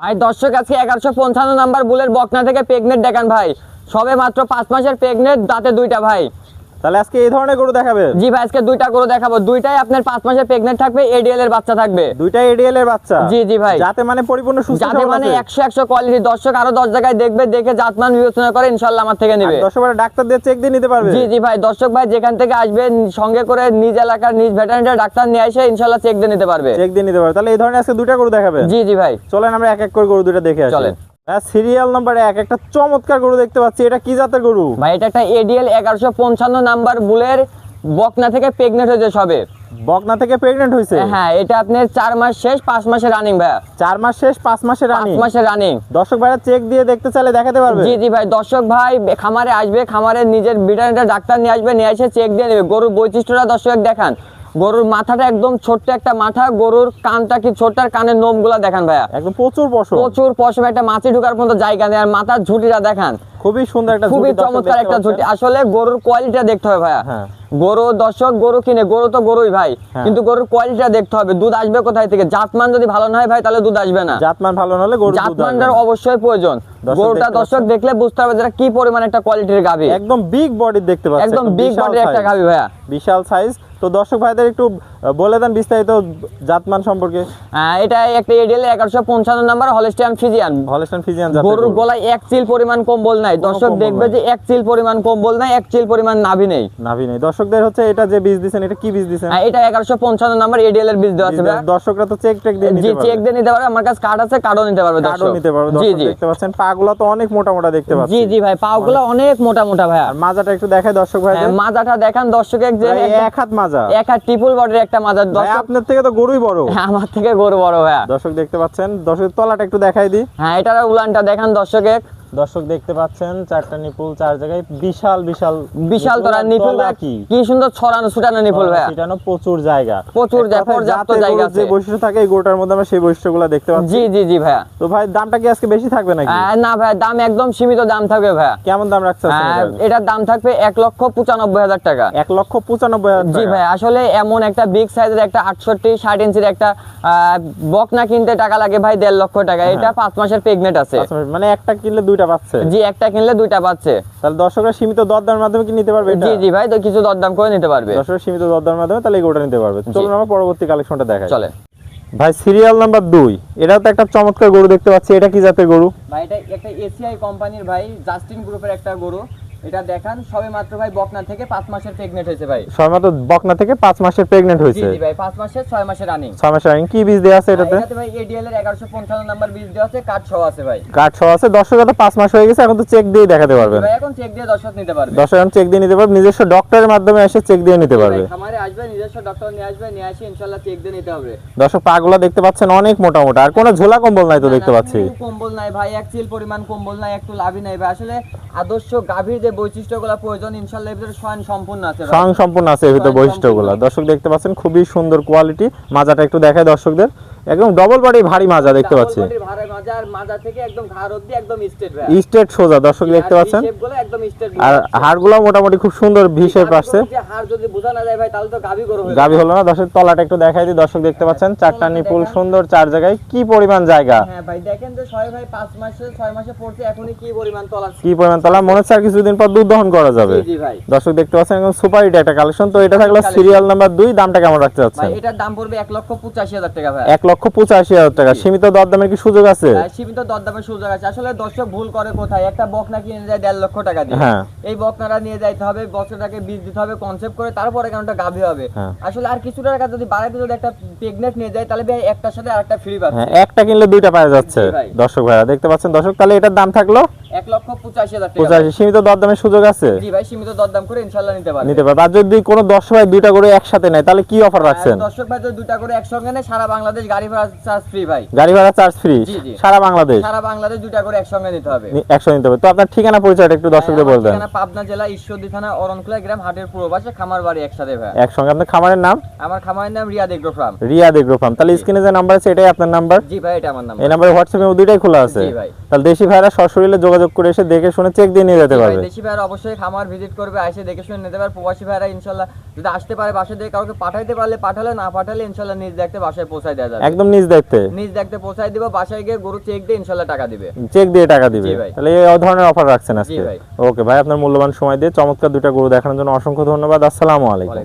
ভাই, দর্শক, আজকে এগারোশো পঞ্চান্ন নাম্বার বুলের বকনা থেকে প্রেগনেন্ট দেখান ভাই। সবে মাত্র পাঁচ মাসের প্রেগনেন্ট দাঁতে দুইটা ভাই। তাহলে আজকে এই ধরনের গরু দেখাবে জি ভাই আজকে দুইটা করে দেখাবো। দুইটাই আপনার পাঁচ মাসের প্রেগনেন্ট থাকবে এডিএল এর বাচ্চা থাকবে। দুইটাই এডিএল এর বাচ্চা? জি, জি ভাই। যাতে মানে পরিপূর্ণ সুস্থ যাতে মানে আছে। একশো একশো কোয়ালিটি দর্শক আরও দশ জায়গায় দেখবে দেখে জাতমান বিবেচনা করে ইনশাল্লাহ আমার থেকে নেবে। ডাক্তার দিয়ে চেক দিয়ে নিতে পারবে? জি জি ভাই দর্শক ভাই যেখান থেকে আসবেন সঙ্গে করে নিজ এলাকার নিজ ভেটারিনারি ডাক্তার নিয়ে এসে ইনশাল্লাহ চেক দিয়ে নিতে পারবে। চেক দিয়ে নিতে পারবে। তাহলে এই ধরনের আজকে দুইটা গরু দেখাবে জি জি ভাই। চলেন আমরা এক এক করে গরু দুইটা দেখে আসি। চলেন। সিরিয়াল নাম্বার এক একটা চমৎকার গরু দেখতে পাচ্ছি। এটা কি জাতের গরু? ভাই এটা একটা এডিএল এগারোশো পঞ্চান্ন নাম্বার বুলের বকনা থেকে প্রেগনেন্ট হয়েছে সবে। বকনা থেকে প্রেগনেন্ট হয়েছে? হ্যাঁ এটা আপনার চার মাস শেষ পাঁচ মাসের রানিং ভাইয়া চার মাস শেষ পাঁচ মাসের পাঁচ রানি মাসের রানিং দর্শক ভাইরা চেক দিয়ে দেখতে চাইলে দেখাতে পারবে। জি জি ভাই দর্শক ভাই খামারে আসবে খামারে নিজের ভেটারিনারি ডাক্তার নিয়ে আসবে নিয়ে এসে চেক দিয়ে নেবে। গরুর বৈশিষ্ট্যটা দর্শক দেখান। গরুর মাথাটা একদম ছোট্ট একটা মাথা গরুর কানটা কি ছোট্ট? আর কানের নোমগুলা দেখান ভাইয়া। একদম প্রচুর পশম। প্রচুর পশম একটা মাছি ঢুকার মতো জায়গা নেই আর মাথার ঝুটিটা দেখান। খুবই সুন্দর একটা খুবই চমৎকার একটা ঝুটি। আসলে গরুর কোয়ালিটিটা দেখতে হবে ভাইয়া। হ্যাঁ। গরু দর্শক গরু কিনে গরু তো গরুই ভাই। হ্যাঁ। কিন্তু গরুর কোয়ালিটিটা দেখতে হবে। দুধ আসবে কোথায় থেকে? জাতমান যদি ভালো না হয় ভাই তাহলে দুধ আসবে না। জাতমান ভালো না হলে গরু জাতমানটার অবশ্যই প্রয়োজন। গরুটা দর্শক দেখলে বুঝতে পারবে যেটা কি পরিমাণ একটা কোয়ালিটির গাভী। একদম বিগ বডি দেখতে পাচ্ছেন। একদম বিগ বডির একটা। গাভী ভাইয়া। বিশাল সাইজ তো দর্শক ভাইদের একটু বলে দেন বিস্তারিত জাতমান সম্পর্কে। এটা একটা এডিএল এগারোশো পঞ্চান্ন number Holstein Friesian. Holstein Friesian গরুর গলায় এক চিল পরিমাণ কম্বল নাই। দর্শক দেখবে যে এক চিল পরিমাণ কম্বল নাই এক চিল পরিমাণ নাভি নেই। নাভি নেই। দর্শকদের হচ্ছে এটা যে বীজ দিছেন এটা কি বীজ দিছেন? এটা এগারোশো পঞ্চান্ন নাম্বার এডিএল এর বীজ দেওয়া আছে। দর্শকরা তো চেক টেক দিয়ে জি চেক দিয়ে নিতে পারবে। আমার কাছে কার্ড আছে কার্ডও নিতে পারবে কার্ডও দর্শক। নিতে পারবে। জি জি। দেখতে পাচ্ছেন পাগুলো তো অনেক মোটা মোটা দেখতে জি পাচ্ছি। জি ভাই পাওগুলো অনেক মোটা মোটা ভাইয়া। আর মাজাটা একটু দেখায় দর্শক হ্যাঁ, মাজাটা দেখান দর্শকের যে এক হাত মাজা এক আর ট্রিপল বডির একটা মাজা দর্শক আপনার থেকে তো গরুই বড়। হ্যাঁ, আমার থেকে গরু বড় ভাইয়া। দর্শক দেখতে পাচ্ছেন দর্শক তলাটা একটু দেখাই দিই। হ্যাঁ এটার উলানটা দেখান দর্শকের। দর্শক দেখতে পাচ্ছেন চারটা নিপুল চার জায়গায় বিশাল বিশাল বিশাল তোরা আর নিপুল কি? কি সুন্দর ছড়ানো ছুটানো নিপুল ভাইয়া। সেটানো প্রচুর জায়গা। প্রচুর জায়গা, পর্যাপ্ত জায়গা গরুর যে বৈশিষ্ট্য থাকে এই গরুটার মধ্যে আমরা সেই বৈশিষ্ট্যগুলো দেখতে পাচ্ছি। জি জি জি ভাইয়া। তো ভাই দামটা কি আজকে বেশি থাকবে নাকি? না ভাইয়া দাম একদম সীমিত দাম থাকবে ভাইয়া। কেমন দাম রাখছে আহ, এটার দাম থাকবে এক লক্ষ পঁচানব্বই হাজার টাকা। এক লক্ষ পঁচানব্বই হাজার জি ভাই আসলে এমন একটা বিগ সাইজের একটা আটষট্টি ষাট ইঞ্চির একটা আহ, বকনা কিনতে টাকা লাগে ভাই দেড় লক্ষ টাকা। হ্যাঁ। এটা পাঁচ মাসের প্রেগনেন্ট আছে। মানে একটা কিনলে দুইটা পাচ্ছে? জি একটা কিনলে দুইটা পাচ্ছে। তাহলে দর্শকরা সীমিত দরদার মাধ্যমে কি নিতে পারবে জি জি ভাই তো কিছু দরদাম করে নিতে পারবে। দর্শকরা সীমিত দরদার মাধ্যমে তাহলে গরুটা নিতে পারবে। চলুন আমরা পরবর্তী কালেকশনটা দেখাই। চলে। ভাই সিরিয়াল নাম্বার দুই। এটাও তো একটা চমৎকার গরু দেখতে পাচ্ছি। এটা কি জাতের গরু? ভাই এটা একটা এসিআই কোম্পানির ভাই জাস্টিন গ্রুপের একটা গরু। এটা দেখান সবে মাত্র ভাই বকনা থেকে পাঁচ মাসের প্রেগনেন্ট হয়েছে ভাই। সবেমাত্র বকনা থেকে পাঁচ মাসের প্রেগনেন্ট জি হয়েছে। জি ভাই পাঁচ মাসের ছয় মাসের রানিং ছয় মাসের আগে কি বীজ দেওয়া আছে এটাতে? এটাতে ভাই এডিএল এর এগারোশো পঞ্চান্ন নাম্বার বীজ দেওয়া আছে সহ আছে ভাই। সহ আছে দর্শকরা তো পাঁচ মাস হয়ে গেছে এখন তো চেক দিয়ে দেখাতে পারবেন। ভাই এখন চেক দিয়ে দর্শক নিতে পারবে। দর্শক এখন চেক দিয়ে নিতে পারবে নিজস্ব ডক্টরের মাধ্যমে এসে চেক দিয়ে নিতে পারবে। খামারে আসবে নিজস্ব ডক্টর নিয়ে আসবে নিয়ে আসে ইনশাল্লাহ চেক দিয়ে নিতে হবে। দর্শক পাগুলো দেখতে পাচ্ছেন অনেক মোটা মোটা আর কোনো ঝোলা কম্বল নাই তো দেখতে পাচ্ছি। কম্বল নাই ভাই এক চিল পরিমাণ কম্বল নাই একটু লাভই নাই ভাই। আসলে আদর্শ গাভীর যে বৈশিষ্ট্যগুলো প্রয়োজন ইনশাআল্লাহ এর ভিতরে স্বয়ং সম্পূর্ণ আছে স্বয়ং সম্পূর্ণ আছে এর ভিতরে বৈশিষ্ট্যগুলো। দর্শক দেখতে পাচ্ছেন খুবই সুন্দর কোয়ালিটি মাজাটা একটু দেখায় দর্শকদের। একদম ডবল বডি ভারী মাজা দেখতে পাচ্ছি। বডির ভাড়া মাজার মাজা থেকে একদম ঘাড় অবধি একদম স্ট্রেট স্ট্রেট সোজা দর্শক দেখতে পাচ্ছেন? একদম স্ট্রেট আর হাড়গুলো মোটামুটি খুব সুন্দর ভি শেপ আসছে। হাড় যদি বোঝা না যায় ভাই তাহলে তো গাভী গরু গাবি হলো না। দর্শক তলাটা একটু দেখাই দিই। দর্শক দেখতে পাচ্ছেন চারটা নিপুল সুন্দর চার জায়গায়। কি পরিমাণ জায়গা? হ্যাঁ ভাই দেখেন যে ছয় ভাই পাঁচ মাসে ছয় মাসে পড়ছে। এখনই কি পরিমাণ তলা কি পরিমাণ তলা? মনে হচ্ছে আর কিছুদিন পর দুধ দহন করা যাবে। জি জি ভাই। দর্শক দেখতে পাচ্ছেন একদম সুপার হিট একটা কালেকশন তো এটা থাকল সিরিয়াল নাম্বার দুই। দামটা কেমন রাখতে ভাই চাচ্ছেন? এটার দাম পড়বে এক লক্ষ পঁচাশি হাজার টাকা ভাই। এক লক্ষ পঁচাশি হাজার টাকা। সীমিত দরদামের কি সুযোগ আছে? আহ, সীমিত দরদামের সুযোগ আছে। আসলে দর্শক ভুল করে কোথায়? একটা বকনা কিনে যায় দেড় লক্ষ টাকা দিয়ে। হ্যাঁ। এই বকনাটা নিয়ে যাইতে হবে বকনাটাকে বীজ দিতে হবে কনসেপ্ট করে তারপরে কেনটা গাভী হবে? হ্যাঁ। আসলে আর কিছু টাকা যদি বাড়াইতে যদি একটা প্রেগনেন্ট নিয়ে যায় তাহলে ভাই একটার সাথে আরেকটা ফ্রি পাবে হ্যাঁ একটা কিনলে দুইটা পাওয়া যাচ্ছে দর্শক ভাইরা। দেখতে পাচ্ছেন দর্শক তাহলে এটার দাম থাকল এক লক্ষ পঁচাশি হাজার পঁচাশি সীমিত দরদামের সুযোগ আছে? জি ভাই সীমিত দরদাম করে ইনশাল্লাহ নিতে পারবে। নিতে পারবে। আর যদি কোনো ভাই দুইটা করে একসাথে নেয় তাহলে কি অফার রাখছেন? আর দর্শক ভাই করে একসঙ্গে নেয় সারা বাংলাদেশ গাড়ি ভাড়া চার্জ ফ্রি ভাই। গাড়ি ভাড়া চার্জ ফ্রি জি, জি। সারা বাংলাদেশ? সারা বাংলাদেশ দুটা করে একসঙ্গে নিতে হবে। নি- নিতে হবে। তো আপনার ঠিকানা পরিচয়টা একটু দর্শকদের বলবেন। ঠিকানা পাবনা জেলা ঈশ্বরদী থানা অরণকুলা গ্রাম হাটের পূর্ব পাশে খামার বাড়ি একসাথে ভাই। একসঙ্গে। আপনার খামারের নাম? আমার খামারের নাম Riyad agro farm Riya agro farm তাহলে স্ক্রিনে যে নাম্বার আছে এটাই আপনার নাম্বার জি ভাই এটা আমার নাম এই নাম্বারে হোয়াটসঅ্যাপে দুইটাই খোলা আছে? জি ভাই। তাহলে দেশি ভাইরা সশরীরে যোগাযোগ করে এসে দেখে শুনে চেক দিয়ে নিয়ে যেতে পারবে। দেশি ভাইরা অবশ্যই খামার ভিজিট করবে এসে দেখে শুনে নিতে পারে প্রবাসী ভাইরা ইনশাল্লাহ যদি আসতে পারে বাসায় দিয়ে কাউকে পাঠাইতে পারলে পাঠালে না পাঠালে ইনশাল্লাহ নিজ দেখতে বাসায় পৌঁছায় দেওয়া যাবে। একদম নিজ দেখতে নিজ দেখতে পৌঁছায় দিব বাসায় গিয়ে গরু চেক দিয়ে ইনশাল্লাহ টাকা দিবে। চেক দিয়ে টাকা দিবে। তাহলে এই ধরনের অফার রাখছেন আজকে। ভাই। ওকে ভাই আপনার মূল্যবান সময় দিয়ে চমৎকার দুইটা গরু দেখানোর জন্য অসংখ্য ধন্যবাদ। আসসালামু আলাইকুম।